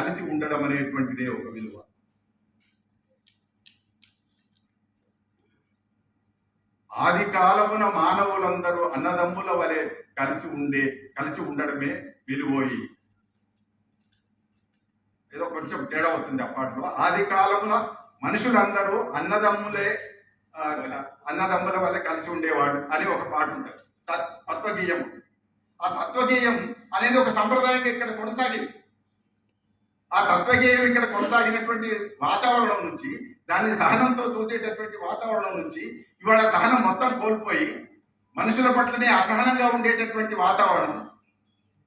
కలిసి ఉండడం అనేటువంటిదే ఒక విలువ. ఆది కాలమున మానవులందరూ అన్నదమ్ముల వలె కలిసి ఉండే కలిసి ఉండడమే విలువోయి ఏదో కొంచెం తేడా వస్తుంది అప్పట్లో ఆది కాలమున మనుషులందరూ అన్నదమ్ములే అన్నదమ్ముల వల్ల కలిసి ఉండేవాడు అని ఒక పాట ఉంటుంది. తత్- తత్వగీయం ఆ తత్వగీయం అనేది ఒక సంప్రదాయం ఇక్కడ కొనసాగింది. ఆ తత్వజ్ఞానం ఇక్కడ కొనసాగినటువంటి వాతావరణం నుంచి దాన్ని సహనంతో చూసేటటువంటి వాతావరణం నుంచి ఇవాళ సహనం మొత్తం కోల్పోయి మనుషుల పట్లనే అసహనంగా ఉండేటటువంటి వాతావరణం.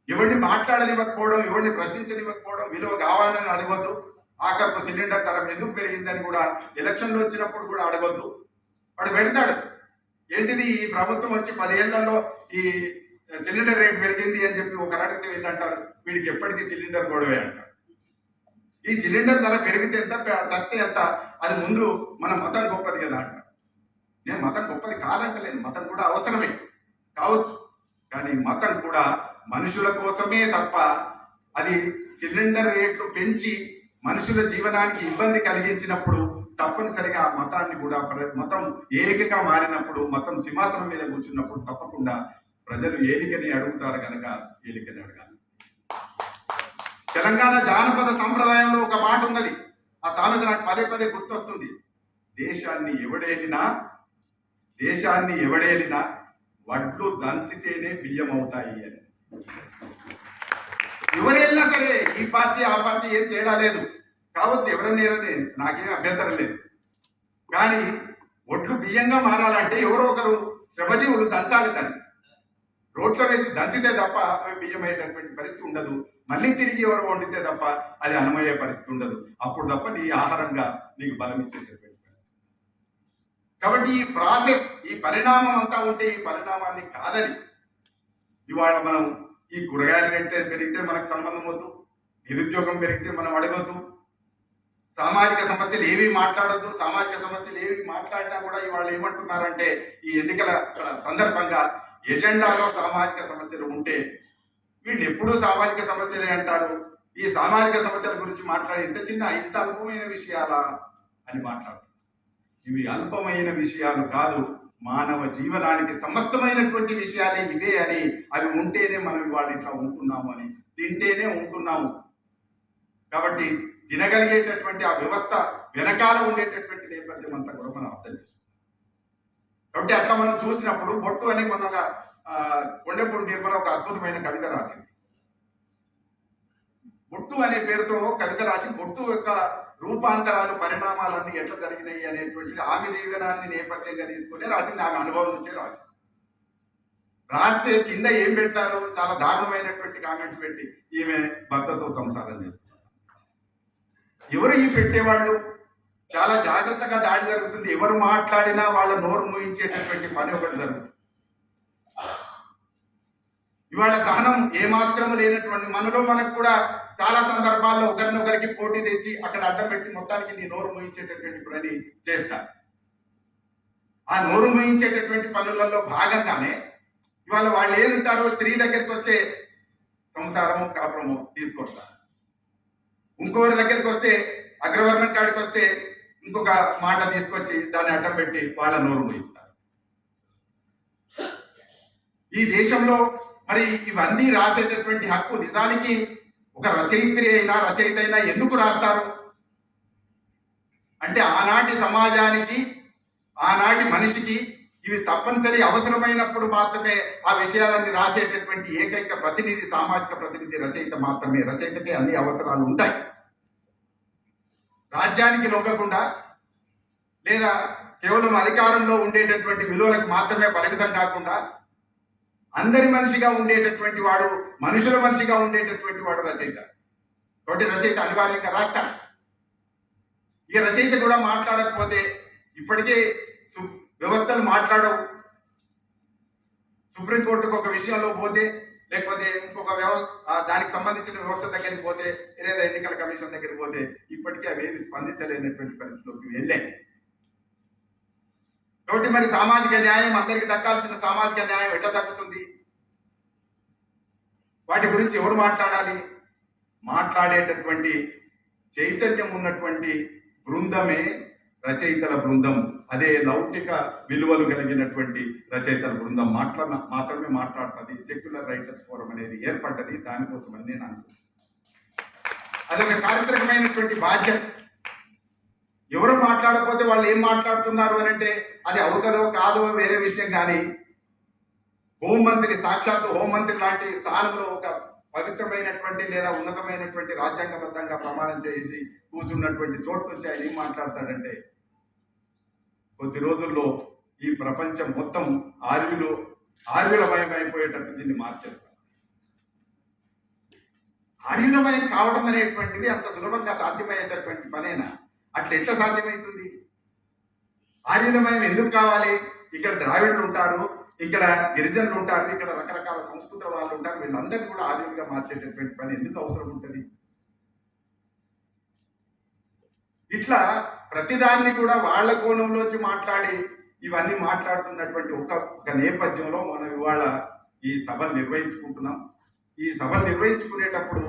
ఎవరిని మాట్లాడనివ్వకపోవడం ఎవరిని ప్రశ్నించనివ్వకపోవడం విలువ కావాలని అడగొద్దు. ఆఖరికి సిలిండర్ ధర ఎందుకు పెరిగిందని కూడా ఎలక్షన్లు వచ్చినప్పుడు కూడా అడగొద్దు. వాడు పెడతాడు. ఏంటిది ఈ ప్రభుత్వం వచ్చి పదేళ్ళలో ఈ సిలిండర్ రేట్ పెరిగింది అని చెప్పి ఒక అడిగితే వీళ్ళంటారు వీడికి ఎప్పటికీ సిలిండర్ గొడవే అంటారు. ఈ సిలిండర్ ధర పెరిగితే ఎంత చస్తే ఎంత? అది ముందు మన మతం గొప్పది కదా అంట. నేను మతం గొప్పది కాదంటలేను. మతం కూడా అవసరమే. కావచ్చు. కానీ మతం కూడా మనుషుల కోసమే తప్ప అది సిలిండర్ రేట్లు పెంచి మనుషుల జీవనానికి ఇబ్బంది కలిగించినప్పుడు తప్పనిసరిగా ఆ మతాన్ని కూడా ప్ర- మతం ఏలికగా మారినప్పుడు మతం సింహాసనం మీద కూర్చున్నప్పుడు తప్పకుండా ప్రజలు ఏలికని అడుగుతారు కనుక ఏలికని అడగాల్సి తెలంగాణ జానపద సంప్రదాయంలో ఒక మాట ఉన్నది. ఆ సామెత నాకు పదే పదే గుర్తొస్తుంది. దేశాన్ని ఎవడేలినా దేశాన్ని ఎవడేలినా వడ్లు దంచితేనే బియ్యం అవుతాయి అని. ఎవరైనా సరే ఈ పార్టీ ఆ పార్టీ ఏం తేడా లేదు. కావచ్చు ఎవరన్నా నాకేం అభ్యంతరం లేదు. కానీ ఒడ్లు బియ్యంగా మారాలంటే ఎవరో ఒకరు శ్రమజీవులు దంచాలి దాన్ని. రోడ్లో వేసి దంచితే తప్ప అవి బియ్యం అయ్యేటటువంటి పరిస్థితి ఉండదు. మళ్ళీ తిరిగి ఎవరు వండితే తప్ప అది అన్నమయ్యే పరిస్థితి ఉండదు. అప్పుడు తప్ప నీ ఆహారంగా నీకు బలం ఇచ్చేటటువంటి పరిస్థితి కాబట్టి ఈ ప్రాసెస్ ఈ పరిణామం అంతా ఉంటే ఈ పరిణామాన్ని కాదని ఇవాళ మనం ఈ కూరగాయల కంటే పెరిగితే మనకు సంబంధం వద్దు. నిరుద్యోగం పెరిగితే మనం అడగద్దు. సామాజిక సమస్యలు ఏవి మాట్లాడొద్దు సామాజిక సమస్యలు ఏవి మాట్లాడినా కూడా ఇవాళ ఏమంటున్నారంటే ఈ ఎన్నికల సందర్భంగా ఎజెండాలో సామాజిక సమస్యలు ఉంటే వీళ్ళు ఎప్పుడూ సామాజిక సమస్యలే అంటారు. ఈ సామాజిక సమస్యల గురించి మాట్లాడే ఇంత చిన్న ఇంత అల్పమైన విషయాలా అని మాట్లాడుతారు ఇవి అల్పమైన విషయాలు కాదు. మానవ జీవనానికి సమస్తమైనటువంటి విషయాలే ఇవే అని అవి ఉంటేనే మనం వాళ్ళు ఇట్లా ఉంటున్నాము అని తింటేనే ఉంటున్నాము. కాబట్టి తినగలిగేటటువంటి ఆ వ్యవస్థ వెనకాల ఉండేటటువంటి నేపథ్యం అంతా కూడా మనం అర్థం చేసుకోవాలి. కాబట్టి అట్లా మనం చూసినప్పుడు బొట్టు అని మన కొండపూడి నిర్మల ఒక అద్భుతమైన కవిత రాసింది. బొట్టు అనే పేరుతో కవిత రాసి బొట్టు యొక్క రూపాంతరాలు పరిణామాలన్నీ ఎట్లా జరిగినాయి అనేటువంటిది ఆమె జీవనాన్ని నేపథ్యంగా తీసుకుని రాసింది ఆమె అనుభవం నుంచే రాసింది. రాస్తే కింద ఏం పెట్టారు చాలా దారుణమైనటువంటి కామెంట్స్ పెట్టి ఈమె భర్తతో సంసారం చేస్తున్నారు. ఎవరు ఈ పెట్టేవాళ్ళు? చాలా జాగ్రత్తగా దాడి జరుగుతుంది. ఎవరు మాట్లాడినా వాళ్ళ నోరు మూయించేటటువంటి పని ఒకటి జరుగుతుంది. ఇవాళ సహనం ఏమాత్రం లేనటువంటి మనలో మనకు కూడా చాలా సందర్భాల్లో ఒకరినొకరికి పోటీ తెచ్చి అక్కడ అడ్డం పెట్టి మొత్తానికి నీ నోరు మూయించేటటువంటి పని చేస్తాను ఆ నోరు మూయించేటటువంటి పనులలో భాగంగానే ఇవాళ వాళ్ళు ఏదంటారో స్త్రీ దగ్గరికి వస్తే సంసారము కాపురము తీసుకొస్తారు ఇంకొకరి దగ్గరికి వస్తే అగ్రవర్ణం కాడికి వస్తే ఇంకొక మాట తీసుకొచ్చి దాన్ని అడ్డం పెట్టి వాళ్ళ నోరు మూయిస్తారు. ఈ దేశంలో మరి ఇవన్నీ రాసేటటువంటి హక్కు నిజానికి ఒక రచయిత్రి అయినా రచయిత అయినా ఎందుకు రాస్తారు? అంటే ఆనాటి సమాజానికి ఆనాటి మనిషికి ఇవి తప్పనిసరి అవసరమైనప్పుడు మాత్రమే ఆ విషయాలన్నీ రాసేటటువంటి ఏకైక ప్రతినిధి సామాజిక ప్రతినిధి రచయిత మాత్రమే. రచయితకి అన్ని అవసరాలు ఉంటాయి. రాజ్యానికి నొక్కకుండా లేదా కేవలం అధికారంలో ఉండేటటువంటి విలువలకు మాత్రమే పరిమితం కాకుండా అందరి మనిషిగా ఉండేటటువంటి వాడు మనుషుల మనిషిగా ఉండేటటువంటి వాడు రచయిత. కాబట్టి రచయిత అనివార్యంగా రాస్తాడు ఇక రచయిత కూడా మాట్లాడకపోతే ఇప్పటికే సు- వ్యవస్థలు మాట్లాడవు. సుప్రీంకోర్టుకు ఒక విషయంలో పోతే లేకపోతే ఇంకొక దానికి సంబంధించిన వ్యవస్థ దగ్గరికి పోతే లేదా ఎన్నికల కమిషన్ దగ్గరికి పోతే ఇప్పటికీ అవేమి స్పందించలేనటువంటి పరిస్థితిలోకి వెళ్ళాయి. కాబట్టి మరి సామాజిక న్యాయం అందరికి దక్కాల్సిన సామాజిక న్యాయం ఎట్లా దక్కుతుంది? వాటి గురించి ఎవరు మాట్లాడాలి? మాట్లాడేటటువంటి చైతన్యం ఉన్నటువంటి బృందమే రచయితల బృందం. అదే లౌకిక విలువలు కలిగినటువంటి రచయితల బృందం మాట్లా మాత్రమే మాట్లాడుతుంది. సెక్యులర్ రైటర్స్ ఫోరం అనేది ఏర్పడ్డది. దానికోసమని నేను అనుకుంటున్నాను. అదొక చారిత్రకమైనటువంటి బాధ్యత. ఎవరు మాట్లాడకపోతే వాళ్ళు ఏం మాట్లాడుతున్నారు అని అంటే అది అవుతుందో కాదో వేరే విషయం కానీ హోంమంత్రి సాక్షాత్తు హోంమంత్రి లాంటి స్థానంలో ఒక పవిత్రమైనటువంటి లేదా ఉన్నతమైనటువంటి రాజ్యాంగబద్ధంగా ప్రమాణం చేసి కూర్చున్నటువంటి చోటు నుంచి ఆయన ఏం మాట్లాడతాడంటే కొద్ది రోజుల్లో ఈ ప్రపంచం మొత్తం ఆర్యులు ఆర్యులమయం అయిపోయేటట్టు దీన్ని మార్చేస్తారు ఆర్యులమయం కావడం అనేటువంటిది అంత సులభంగా సాధ్యమయ్యేటటువంటి పనేనా? అట్లా ఎట్లా సాధ్యమవుతుంది ఆర్యులమయం ఎందుకు కావాలి? ఇక్కడ ద్రావిడులు ఉంటారు ఇక్కడ గిరిజనులు ఉంటారు ఇక్కడ రకరకాల సంస్కృతుల వాళ్ళు ఉంటారు వీళ్ళందరినీ కూడా ఆర్యులుగా మార్చేటటువంటి పని ఎందుకు అవసరం ఉంటుంది? ఇట్లా ప్రతిదాన్ని కూడా వాళ్ళ కోణంలోంచి మాట్లాడి ఇవన్నీ మాట్లాడుతున్నటువంటి ఒక ఒక నేపథ్యంలో మనం ఇవాళ ఈ సభ నిర్వహించుకుంటున్నాం. ఈ సభ నిర్వహించుకునేటప్పుడు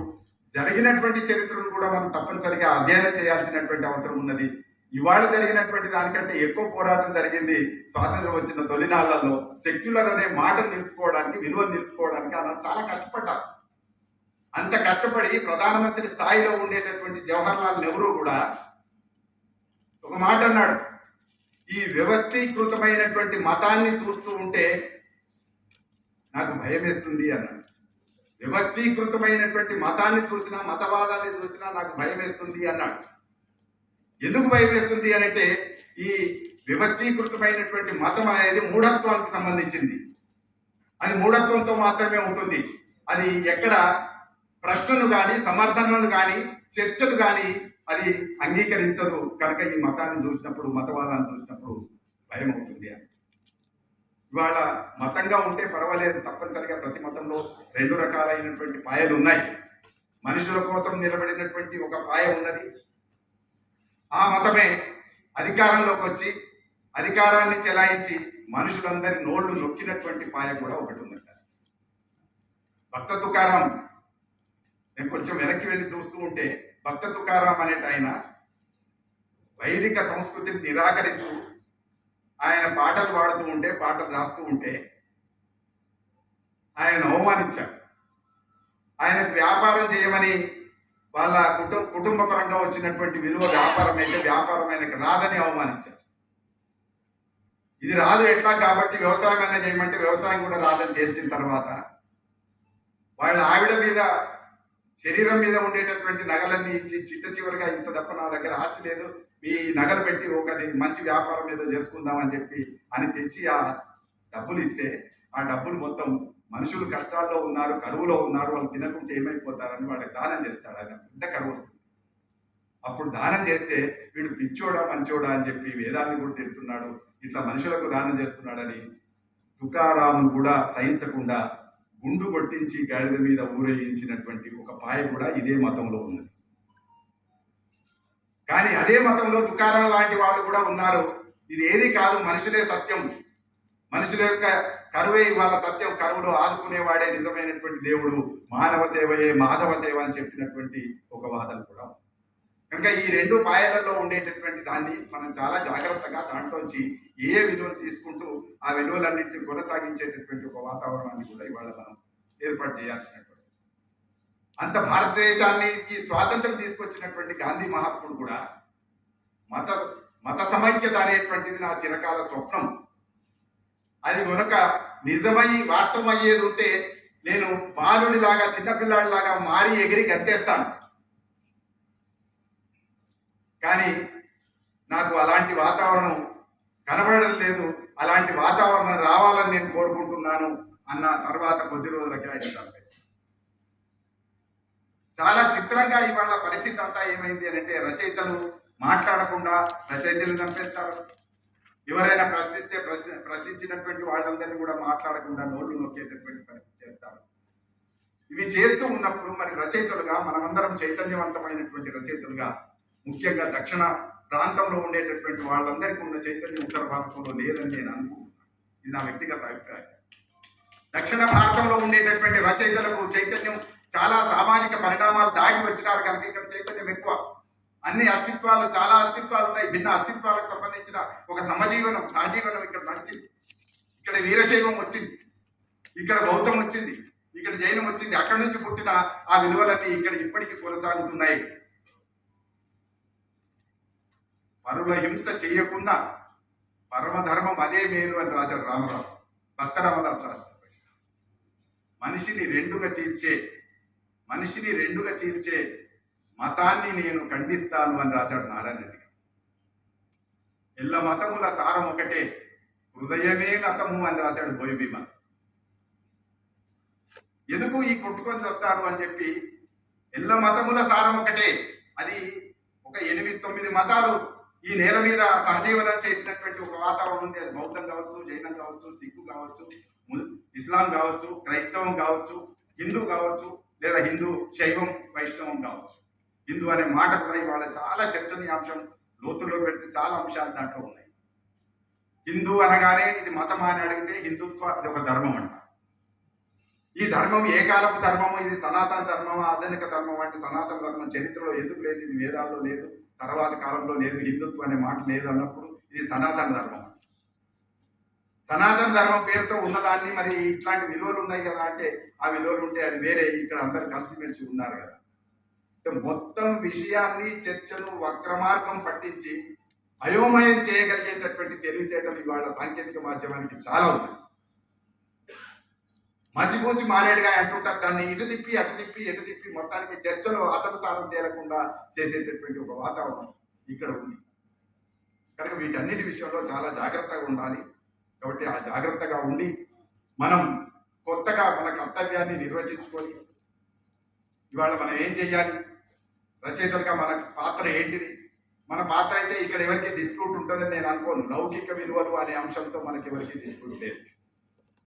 జరిగినటువంటి చరిత్రను కూడా మనం తప్పనిసరిగా అధ్యయనం చేయాల్సినటువంటి అవసరం ఉన్నది. ఇవాళ జరిగినటువంటి దానికంటే ఎక్కువ పోరాటం జరిగింది స్వాతంత్రం వచ్చిన తొలినాళ్ళలో సెక్యులర్ అనే మాట నిలుపుకోవడానికి విలువ నిలుపుకోవడానికి అలా చాలా కష్టపడ్డారు. అంత కష్టపడి ప్రధానమంత్రి స్థాయిలో ఉండేటటువంటి జవహర్లాల్ నెహ్రూ కూడా ఒక మాట అన్నాడు. ఈ వ్యవస్థీకృతమైనటువంటి మతాన్ని చూస్తూ ఉంటే నాకు భయం వేస్తుంది అన్నాడు. వ్యవస్థీకృతమైనటువంటి మతాన్ని చూసినా మతవాదాన్ని చూసినా నాకు భయం వేస్తుంది అన్నాడు. ఎందుకు భయం వేస్తుంది అని అంటే ఈ వ్యవస్థీకృతమైనటువంటి మతం అనేది మూఢత్వానికి సంబంధించింది. అది మూఢత్వంతో మాత్రమే ఉంటుంది. అది ఎక్కడ ప్రశ్నలు కానీ సమర్థనలు కానీ చర్చలు కానీ అది అంగీకరించదు కనుక ఈ మతాన్ని చూసినప్పుడు మతవాదాన్ని చూసినప్పుడు భయం అవుతుంది అని. ఇవాళ మతంగా ఉంటే పర్వాలేదు తప్పనిసరిగా ప్రతి మతంలో రెండు రకాలైనటువంటి పాయలు ఉన్నాయి. మనుషుల కోసం నిలబడినటువంటి ఒక పాయ ఉన్నది. ఆ మతమే అధికారంలోకి వచ్చి అధికారాన్ని చెలాయించి మనుషులందరి నోళ్ళు నొక్కినటువంటి పాయ కూడా ఒకటి ఉందంట భక్త తుకారం నేను కొంచెం వెనక్కి వెళ్ళి చూస్తూ ఉంటే భక్త తుకారాం అనేట ఆయన వైదిక సంస్కృతిని నిరాకరిస్తూ ఆయన పాటలు పాడుతూ ఉంటే పాటలు రాస్తూ ఉంటే ఆయన అవమానించారు. ఆయనకు వ్యాపారం చేయమని వాళ్ళ కుటుంబ కుటుంబ పరంగా వచ్చినటువంటి విలువ వ్యాపారం అయితే వ్యాపారం ఆయనకు రాదని అవమానించారు. ఇది రాదు ఎట్లా? కాబట్టి వ్యవసాయం అయినా చేయమంటే వ్యవసాయం కూడా రాదని తేల్చిన తర్వాత వాళ్ళ ఆవిడ మీద శరీరం మీద ఉండేటటువంటి నగలన్నీ ఇచ్చి చిట్ట చివరిగా ఇంత తప్ప నా దగ్గర ఆస్తి లేదు. ఈ నగలు పెట్టి ఒకటి మంచి వ్యాపారం ఏదో చేసుకుందాం అని చెప్పి అని తెచ్చి ఆ డబ్బులు ఇస్తే ఆ డబ్బులు మొత్తం మనుషులు కష్టాల్లో ఉన్నారు కరువులో ఉన్నారు వాళ్ళు తినకుంటే ఏమైపోతారని వాళ్ళకి దానం చేస్తాడు. ఆయన పెద్ద కరువు వస్తుంది? అప్పుడు దానం చేస్తే వీడు పిచ్చోడా మంచోడా అని చెప్పి వేదాన్ని కూడా తిడుతున్నాడు. ఇట్లా మనుషులకు దానం చేస్తున్నాడని తుకారామును కూడా సహించకుండా గుండు కొట్టించి గాడిద మీద ఊరేగించినటువంటి ఒక పాయ కూడా ఇదే మతంలో ఉన్నది. కానీ అదే మతంలో తుకారం లాంటి వాళ్ళు కూడా ఉన్నారు. ఇది ఏది కాదు మనుషులే సత్యం. మనుషుల యొక్క కరువే ఇవాళ సత్యం. కరువులో ఆదుకునేవాడే నిజమైనటువంటి దేవుడు మానవ సేవయే మాధవ సేవ అని చెప్పినటువంటి ఒక వాదన కూడా ఉంది. కనుక ఈ రెండు మాయలలో ఉండేటటువంటి దాన్ని మనం చాలా జాగ్రత్తగా దాంట్లోంచి ఏ విలువలు తీసుకుంటూ ఆ విలువలన్నింటినీ కొనసాగించేటటువంటి ఒక వాతావరణాన్ని కూడా ఇవాళ మనం ఏర్పాటు చేయాల్సినటువంటి అంత భారతదేశానికి స్వాతంత్రం తీసుకొచ్చినటువంటి గాంధీ మహాత్ముడు కూడా మత మత సమైక్యత అనేటువంటిది నా చిరకాల స్వప్నం. అది కనుక నిజమై వాస్తవం అయ్యేది ఉంటే నేను బాలుడిలాగా చిన్నపిల్లాడిలాగా మారి ఎగిరి గంతేస్తాను. కానీ నాకు అలాంటి వాతావరణం కనబడడం లేదు. అలాంటి వాతావరణం రావాలని నేను కోరుకుంటున్నాను అన్న తర్వాత కొద్ది రోజులకి ఆయన చాలా చిత్రంగా ఇవాళ పరిస్థితి అంతా ఏమైంది అని అంటే రచయితలు మాట్లాడకుండా రచయితలు చంపేస్తారు. ఎవరైనా ప్రశ్నిస్తే ప్రశ్న ప్రశ్నించినటువంటి వాళ్ళందరినీ కూడా మాట్లాడకుండా నోళ్ళు నొక్కేటటువంటి పరిస్థితి చేస్తారు. ఇవి చేస్తూ ఉన్నప్పుడు మరి రచయితలుగా మనమందరం చైతన్యవంతమైనటువంటి రచయితలుగా ముఖ్యంగా దక్షిణ ప్రాంతంలో ఉండేటటువంటి వాళ్ళందరికీ ఉన్న చైతన్యం ఉత్తర భారతంలో లేదని నేను అనుకుంటున్నాను. ఇది నా వ్యక్తిగత అభిప్రాయం. దక్షిణ భారతంలో ఉండేటటువంటి రచయితలకు చైతన్యం చాలా సామాజిక పరిణామాలు దాగి వచ్చినారు కనుక ఇక్కడ చైతన్యం ఎక్కువ. అన్ని అస్తిత్వాలు చాలా అస్తిత్వాలు ఉన్నాయి. భిన్న అస్తిత్వాలకు సంబంధించిన ఒక సమజీవనం సహజీవనం ఇక్కడ నడిచింది. ఇక్కడ వీరశైవం వచ్చింది. ఇక్కడ బౌద్ధం వచ్చింది. ఇక్కడ జైనం వచ్చింది. అక్కడి నుంచి పుట్టిన ఆ విలువలన్నీ ఇక్కడ ఇప్పటికీ కొనసాగుతున్నాయి. పరుల హింస చేయకుండా పరమధర్మం అదే మేలు అని రాశాడు రామదాస్ భక్త రామదాస్ రాశాడు మనిషిని రెండుగా చీల్చే మనిషిని రెండుగా చీల్చే మతాన్ని నేను ఖండిస్తాను అని రాశాడు నారాయణ రెడ్డి ఎల్ల మతముల సారం ఒకటే హృదయమే మతము అని రాశాడు బోయి భీమ. ఎందుకు ఈ కొట్టుకొని వస్తారు అని చెప్పి ఎల్ల మతముల సారం ఒకటే అది ఒక ఎనిమిది తొమ్మిది మతాలు ఈ నేల మీద సహజీవనం చేసినటువంటి ఒక వాతావరణం ఉంది. అది బౌద్ధం కావచ్చు జైనం కావచ్చు సిక్కు కావచ్చు ఇస్లాం కావచ్చు క్రైస్తవం కావచ్చు హిందూ కావచ్చు లేదా హిందూ శైవం వైష్ణవం కావచ్చు. హిందూ అనే మాట కూడా ఇవాళ చాలా చర్చనీయాంశం లోతుల్లో పెడితే చాలా అంశాలు దాంట్లో ఉన్నాయి. హిందూ అనగానే ఇది మతం అని అడిగితే హిందుత్వ అది ఒక ధర్మం అంట. ఈ ధర్మం ఏ కాలపు ధర్మము? ఇది సనాతన ధర్మం ఆధునిక ధర్మం అంటే సనాతన ధర్మం చరిత్రలో ఎందుకు లేదు? ఇది వేదాల్లో లేదు. తర్వాత కాలంలో లేదు హిందుత్వం అనే మాట లేదు అన్నప్పుడు ఇది సనాతన ధర్మం. సనాతన ధర్మం పేరుతో ఉన్నదాన్ని మరి ఇట్లాంటి విలువలు ఉన్నాయి కదా అంటే ఆ విలువలు ఉంటే అది వేరే. ఇక్కడ అందరు కలిసిమెలిసి ఉన్నారు కదా. మొత్తం విషయాన్ని చర్చను వక్రమార్గం పట్టించి అయోమయం చేయగలిగేటటువంటి తెలివితేటలు ఇవాళ సాంకేతిక మాధ్యమానికి చాలా ఉన్నాయి. మసిపూసి మారేడుగా అంటుంటారు దాన్ని ఇటు తిప్పి అటు తిప్పి ఎటు తిప్పి మొత్తానికి చర్చలో అసలు సారం చేయకుండా చేసేటటువంటి ఒక వాతావరణం ఇక్కడ ఉంది. కనుక వీటన్నిటి విషయంలో చాలా జాగ్రత్తగా ఉండాలి. కాబట్టి ఆ జాగ్రత్తగా ఉండి మనం కొత్తగా మన కర్తవ్యాన్ని నిర్వచించుకొని ఇవాళ మనం ఏం చేయాలి? రచయితలుగా మన పాత్ర ఏంటిది? మన పాత్ర అయితే ఇక్కడ ఎవరికి డిస్ప్యూట్ ఉంటుందని నేను అనుకోను. లౌకిక విలువలు అనే అంశంతో మనకి ఎవరికి డిస్ప్యూట్ లేదు.